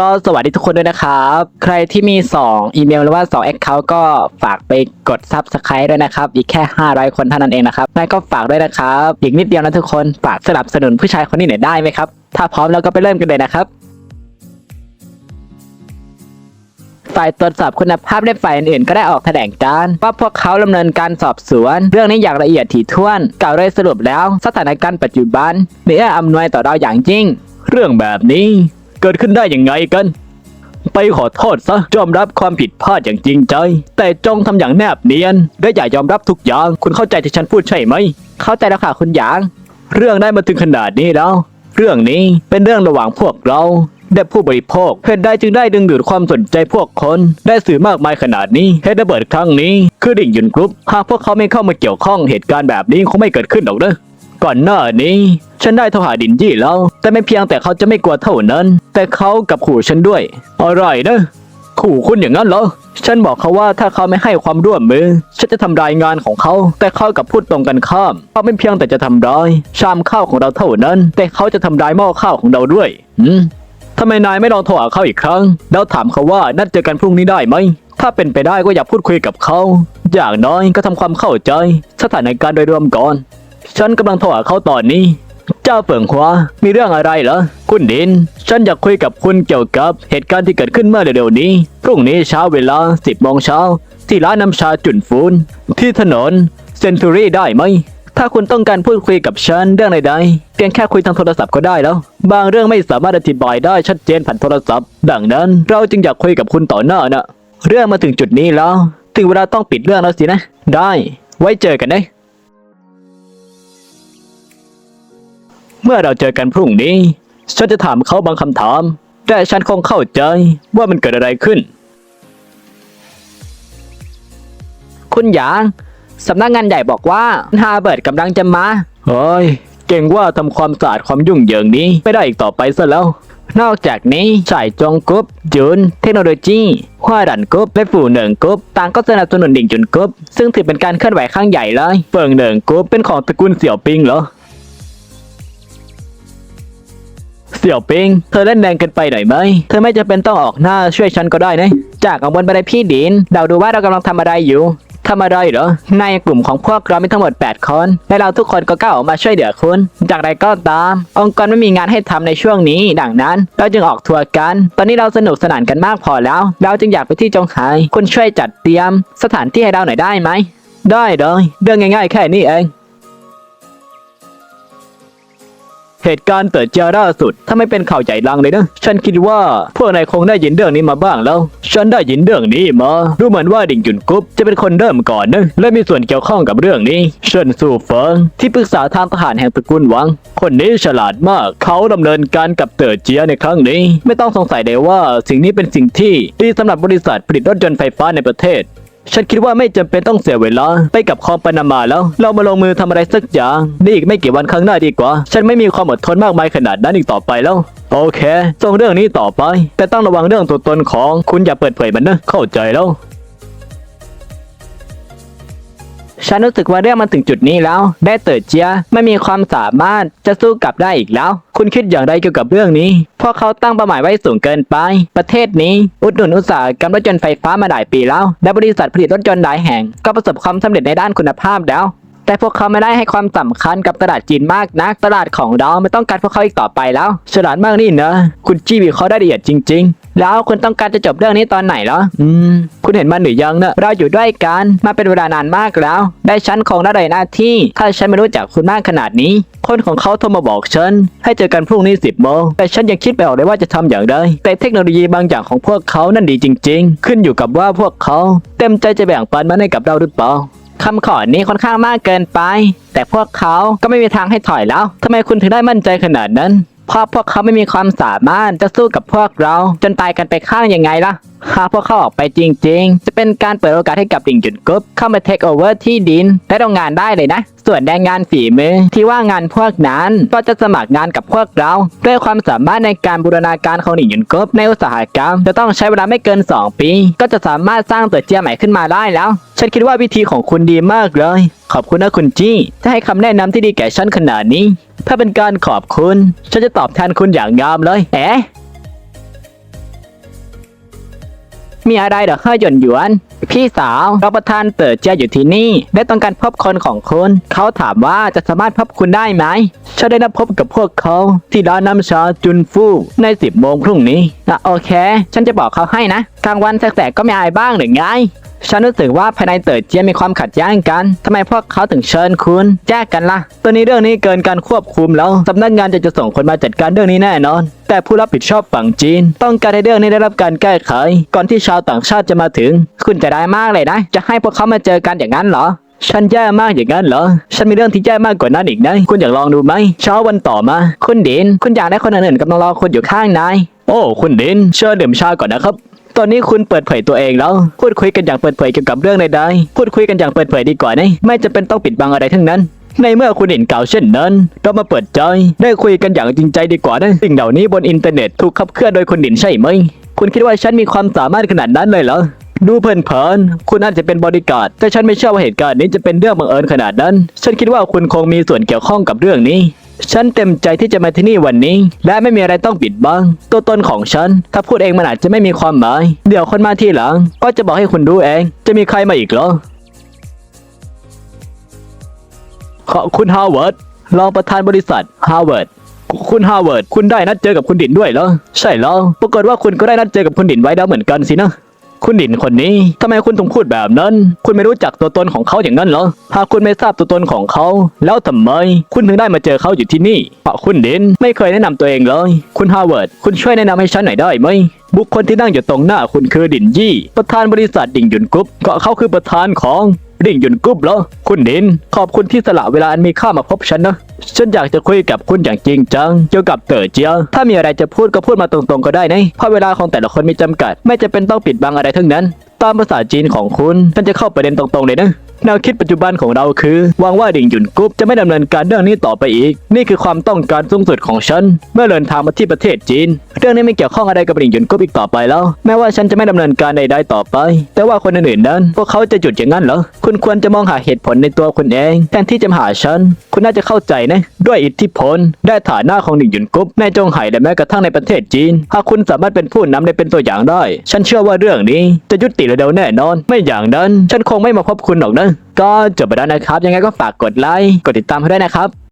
ก็สวัสดีทุกคนด้วยนะครับ ใครที่มี 2 อีเมลหรือว่า 2 Account ก็ฝากไปกด Subscribe ด้วยนะครับ อีกแค่ 500 คนเท่านั้นเองนะครับงั้นก็ฝากด้วยนะครับ อีกนิดเดียวนะทุกคนฝากสนับสนุนผู้ชายคนนี้หน่อยได้ไหมครับ ถ้าพร้อมแล้วก็ไปเริ่มกันเลยนะครับฝ่ายตรวจสอบคุณภาพและฝ่ายอื่นๆก็ได้ออกแถลงการว่าพวกเขาดำเนินการสอบสวน เรื่องนี้อย่างละเอียดถี่ถ้วน กล่าวโดยสรุปแล้ว สถานการณ์ปัจจุบันมีเอื้ออำนวยต่อเราอย่างยิ่ง เรื่องแบบนี้ เกิดขึ้นได้ยังไงกัน ไปขอโทษซะยอมรับความผิดพลาดอย่างจริงใจ แต่จงทำอย่างแนบเนียนและอย่ายอมรับทุกอย่าง คุณเข้าใจที่ฉันพูดใช่ไหม เข้าใจแล้วค่ะคุณหยาง เรื่องได้มาถึงขนาดนี้แล้ว เรื่องนี้เป็นเรื่องระหว่างพวกเราและผู้บริโภคเหตุใดจึงได้ดึงดูดความสนใจพวกคน ได้สื่อมากมายขนาดนี้เหตุระเบิดครั้งนี้ คือดิ่งยุนกรุ๊ปหากพวกเขาไม่เข้ามาเกี่ยวข้องเหตุการณ์แบบนี้คงไม่เกิดขึ้นหรอกเนอะก่อนหน้านี้ ฉันได้โทรหาดินยี่แล้ว แต่ไม่เพียงแต่เขาจะไม่กลัวเท่านั้น แต่เขากับขู่ฉันด้วยอะไรนะขู่คุณอย่างนั้นเหรอ ฉันบอกเขาว่าถ้าเขาไม่ให้ความร่วมมือ ฉันจะทำรายงานของเขา แต่เขากับพูดตรงกันข้าม เขาไม่เพียงแต่จะทำร้าย ชามข้าวของเราเท่านั้น แต่เขาจะทำร้ายหม้อข้าวของเราด้วยหืมทำไมนายไม่ลองโทรหาเขาอีกครั้ง แล้วถามเขาว่านัดเจอกันพรุ่งนี้ได้ไหม ถ้าเป็นไปได้ก็อย่าพูดคุยกับเขา อย่างน้อยก็ทำความเข้าใจ สถานการณ์โดยรวมก่อน ฉันกำลังโทรหาเขาตอนนี้ เจ้าเฟิงฮวามีเรื่องอะไรเหรอ คุณดิน ฉันอยากคุยกับคุณเกี่ยวกับเหตุการณ์ที่เกิดขึ้นเมื่อเร็วๆนี้ พรุ่งนี้เช้าเวลา 10โมงเช้า ที่ร้านน้ำชาจุนฟูน ที่ถนนเซนตูรี่ได้ไหม ถ้าคุณต้องการพูดคุยกับฉันเรื่องใดๆ เพียงแค่คุยทางโทรศัพท์ก็ได้แล้ว บางเรื่องไม่สามารถอธิบายได้ชัดเจนผ่านโทรศัพท์ ดังนั้นเราจึงอยากคุยกับคุณต่อหน้านะ เรื่องมาถึงจุดนี้แล้ว ถึงเวลาต้องปิดเรื่องแล้วสินะ ได้ ไว้เจอกันนะ เมื่อเราเจอกันพรุ่งนี้ ฉันจะถามเขาบางคำถาม แต่ฉันคงเข้าใจว่ามันเกิดอะไรขึ้น คุณหยาง สำนักงานใหญ่บอกว่าฮาเบิร์ดกำลังจะมา เฮ้ย เก่งว่าทำความสะอาดความยุ่งเหยิงนี้ ไม่ได้อีกต่อไปซะแล้ว นอกจากนี้ชายจงกุ๊บจุน เทคโนโลยีฮวาดันกุ๊บและฝูเหนิงกุ๊บต่างก็สนับสนุนดิ่งจุนกุ๊บซึ่งถือเป็นการเคลื่อนไหวครั้งใหญ่เลยเฟิงเหนิงกุ๊บเป็นของตระกูลเสี่ยวปิงเหรอ เสี่ยวปิง เธอเล่นแรงเกินไปหน่อยไหม เธอไม่จะเป็นต้องออกหน้าช่วยฉันก็ได้นะ จากกังวลไปในพี่ดินเราดูว่าเรากำลังทำอะไรอยู่ทำอะไรเหรอ ในกลุ่มของพวกเรามีทั้งหมด 8 คน และเราทุกคนก็ก้าวออกมาช่วยเหลือคุณ จากใดก็ตาม องค์กรไม่มีงานให้ทำในช่วงนี้ ดังนั้น เราจึงออกทัวร์กัน ตอนนี้เราสนุกสนานกันมากพอแล้ว เราจึงอยากไปที่จงไห่คุณช่วยจัดเตรียม สถานที่ให้เราหน่อยได้ไหม ได้เลยเรื่องง่ายๆแค่นี้เอง เหตุการณ์เติดเจอล่าสุด ถ้าไม่เป็นข่าวใหญ่ลังเลยนะ ฉันคิดว่าพวกนายคงได้ยินเรื่องนี้มาบ้างแล้ว ฉันได้ยินเรื่องนี้มา ดูเหมือนว่าดิ่งจุนกุ๊บจะเป็นคนเริ่มก่อนนะ และมีส่วนเกี่ยวข้องกับเรื่องนี้เฉินสู่เฟิงที่ปรึกษาทางทหารแห่งตระกูลหวัง คนนี้ฉลาดมาก เขาดำเนินการกับเติร์เจียในครั้งนี้ ไม่ต้องสงสัยเลยว่าสิ่งนี้เป็นสิ่งที่ดีสำหรับบริษัทผลิตรถยนต์ไฟฟ้าในประเทศ ฉันคิดว่าไม่จำเป็นต้องเสียเวลาไปกับคอมปานามาแล้ว เรามาลงมือทำอะไรสักอย่างนี่อีกไม่กี่วันข้างหน้าดีกว่า ฉันไม่มีความอดทนมากมายขนาดนั้นอีกต่อไปแล้ว โอเคส่งเรื่องนี้ต่อไป แต่ต้องระวังเรื่องตัวตนของคุณอย่าเปิดเผยมันนะเข้าใจแล้ว ฉันรู้สึกว่าเรื่องมันถึงจุดนี้แล้ว ได้เติร์เจียไม่มีความสามารถจะสู้กลับได้อีกแล้ว คุณคิดอย่างไรเกี่ยวกับเรื่องนี้เพราะเขาตั้งเป้าหมายไว้สูงเกินไป ประเทศนี้ อุดหนุนอุตสาหกรรมรถยนต์ไฟฟ้ามาหลายปีแล้ว และบริษัทผลิตรถยนต์หลายแห่ง ก็ประสบความสำเร็จในด้านคุณภาพแล้วแต่พวกเขาไม่ได้ให้ความสำคัญกับตลาดจีนมากนัก ตลาดของเราไม่ต้องการพวกเขาอีกต่อไปแล้ว ฉลาดมากนี่เนะคุณจี้วิเคราะห์ได้ละเอียดจริง ๆ แล้วคุณต้องการจะจบเรื่องนี้ตอนไหนเหรอ อืม คุณเห็นมันหรือยังเนะเราอยู่ด้วยกันมาเป็นเวลานานมากแล้ว ได้ฉันคงได้เลยหน้าที่ ถ้าฉันไม่รู้จักคุณมากขนาดนี้ คนของเขาโทรมาบอกฉัน ให้เจอกันพรุ่งนี้สิบโมงแต่ฉันยังคิดไม่ออกเลยว่าจะทำอย่างไร แต่เทคโนโลยีบางอย่างของพวกเขานั่นดีจริง ๆ ขึ้นอยู่กับว่าพวกเขา เต็มใจจะแบ่งปันมันให้กับเราหรือเปล่าคำขอนี้ค่อนข้างมากเกินไป แต่พวกเขาก็ไม่มีทางให้ถอยแล้วทำไมคุณถึงได้มั่นใจขนาดนั้น เพราะพวกเขาไม่มีความสามารถจะสู้กับพวกเรา จนตายกันไปข้างยังไงล่ะ หากพวกเขาออกไปจริง ๆ จะเป็นการเปิดโอกาสให้กับดิ่งจุดกรุ๊ปเข้ามาเทคโอเวอร์ที่ดินและโรงงานได้เลยนะ ส่วนแรงงานฝีมือที่ว่างงานพวกนั้นก็จะสมัครงานกับพวกเรา ด้วยความสามารถในการบูรณาการของดิ่งจุดกรุ๊ปในอุตสาหกรรม จะต้องใช้เวลาไม่เกิน 2 ปี ก็จะสามารถสร้างติร์เจียใหม่ขึ้นมาได้แล้ว ฉันคิดว่าวิธีของคุณดีมากเลย ขอบคุณนะคุณจี้ที่ให้คำแนะนำที่ดีแก่ฉันขนาดนี้ ถ้าเป็นการขอบคุณ ฉันจะตอบแทนคุณอย่างงามเลย เอ๊ะ มีอะไรเหรอเฮ้ยหยวนหยวน พี่สาวรองประธานเต๋อเจียอยู่ที่นี่ ได้ต้องการพบคนของคุณ เขาถามว่าจะสามารถพบคุณได้ไหมฉันได้นัดพบกับพวกเขา ที่ร้านน้ำชาจุนฟู่ในสิบโมงพรุ่งนี้อะโอเค ฉันจะบอกเขาให้นะกลางวันแสกๆก็ไม่อายบ้างหรือไงฉันรู้สึกว่าภายในเต๋อเจียมีความขัดแย้งกัน ทำไมพวกเขาถึงเชิญคุณแจ้กันล่ะตอนนี้เรื่องนี้เกินการควบคุมแล้ว สำนักงานจะจะส่งคนมาจัดการเรื่องนี้แน่นอน แต่ผู้รับผิดชอบฝั่งจีน ต้องการให้เรื่องนี้ได้รับการแก้ไข ก่อนที่ชาวต่างชาติจะมาถึง คุณจะได้มากเลยนะ จะให้พวกเขามาเจอกันอย่างนั้นเหรอฉันแย่มากอย่างนั้นเหรอ ฉันมีเรื่องที่แย่มากกว่านั้นอีกนะ คุณอยากลองดูไหม เช้าวันต่อมา คุณดินคุณอยากได้คนอื่นๆกำลังรอคุณอยู่ข้างนาย โอ้ คุณดินเชิญดื่มชาก่อนนะครับ ตอนนี้คุณเปิดเผยตัวเองแล้ว พูดคุยกันอย่างเปิดเผยเกี่ยวกับเรื่องใดๆ พูดคุยกันอย่างเปิดเผยดีกว่านะ ไม่จะเป็นต้องปิดบังอะไรทั้งนั้น ในเมื่อคุณเห็นกล่าวเช่นนั้น เรามาเปิดใจได้คุยกันอย่างจริงใจดีกว่านะสิ่งเหล่านี้บนอินเทอร์เน็ตถูกขับเคลื่อนโดยคนดินใช่ไหม คุณคิดว่าฉันมีความสามารถขนาดนั้นเลยเหรอดูเพลินๆคุณอาจจะเป็นบริการดแต่ฉันไม่เชื่อว่าเหตุการณ์นี้จะเป็นเรื่องบังเอิญขนาดนั้น ฉันคิดว่าคุณคงมีส่วนเกี่ยวข้องกับเรื่องนี้ ฉันเต็มใจที่จะมาที่นี่วันนี้ และไม่มีอะไรต้องปิดบังตัวตนของฉัน ถ้าพูดเองมันอาจจะไม่มีความหมาย เดี๋ยวคนมาที่หลัง ก็จะบอกให้คุณรู้เอง จะมีใครมาอีกเหรอ ขอบคุณฮาวเวิร์ดรองประธานบริษัทฮาวเวิร์ดคุณฮาวเวิร์ดคุณได้นัดเจอกับคุณดินด้วยเหรอใช่แล้วปรากฏว่าคุณก็ได้นัดเจอกับคุณดินไว้แล้วเหมือนกันสินะคุณดินคนนี้ทำไมคุณถึงพูดแบบนั้น คุณไม่รู้จักตัวตนของเขาอย่างนั้นเหรอหากคุณไม่ทราบตัวตนของเขา แล้วทำไม คุณถึงได้มาเจอเขาอยู่ที่นี่เพราะคุณดินไม่เคยแนะนำตัวเองเลย คุณฮาวเวิร์ดคุณช่วยแนะนำให้ฉันหน่อยได้ไหม บุคคลที่นั่งอยู่ตรงหน้าคุณคือดินยี่ ประธานบริษัทดิ่งหยุนกรุ๊ปก็เขาคือประธานของดิ่งหยุนกรุ๊ปเหรอคุณดิน ขอบคุณที่สละเวลาอันมีค่ามาพบฉันนะ ฉันอยากจะคุยกับคุณอย่างจริงจังเกี่ยวกับเต๋อเจียถ้ามีอะไรจะพูดก็พูดมาตรงๆก็ได้นะเพราะเวลาของแต่ละคนมีจำกัด ไม่จะเป็นต้องปิดบังอะไรทั้งนั้น ตามภาษาจีนของคุณฉันจะเข้าประเด็นตรงๆเลยนะ แนวคิดปัจจุบันของเราคือหวังว่าดิ่งหยุนกรุ๊ปจะไม่ดำเนินการเรื่องนี้ต่อไปอีก นี่คือความต้องการสูงสุดของฉัน เมื่อเดินทางมาที่ประเทศจีน เรื่องนี้ไม่เกี่ยวข้องอะไรกับดิ่งหยุนกรุ๊ปอีกต่อไปแล้ว แม้ว่าฉันจะไม่ดำเนินการใดๆต่อไป แต่ว่าคนอื่นๆนั้น พวกเขาจะหยุดอย่างนั้นเหรอ คุณควรจะมองหาเหตุผลในตัวคุณเอง แทนที่จะหาฉัน คุณน่าจะเข้าใจนะ ด้วยอิทธิพล ได้ฐานะของดิ่งหยุนกรุ๊ปในจงไห่และแม้กระทั่งในประเทศจีน หากคุณสามารถเป็นผู้นำได้เป็นตัวอย่างได้ ฉันเชื่อว่าเรื่องนี้จะยุติเร็วแน่นอน ไม่อย่างนั้น ฉันคงไม่มาพบคุณหรอกนะก็จบไปแล้วนะครับ ยังไงก็ฝากกดไลค์ กดติดตามให้ด้วยนะครับ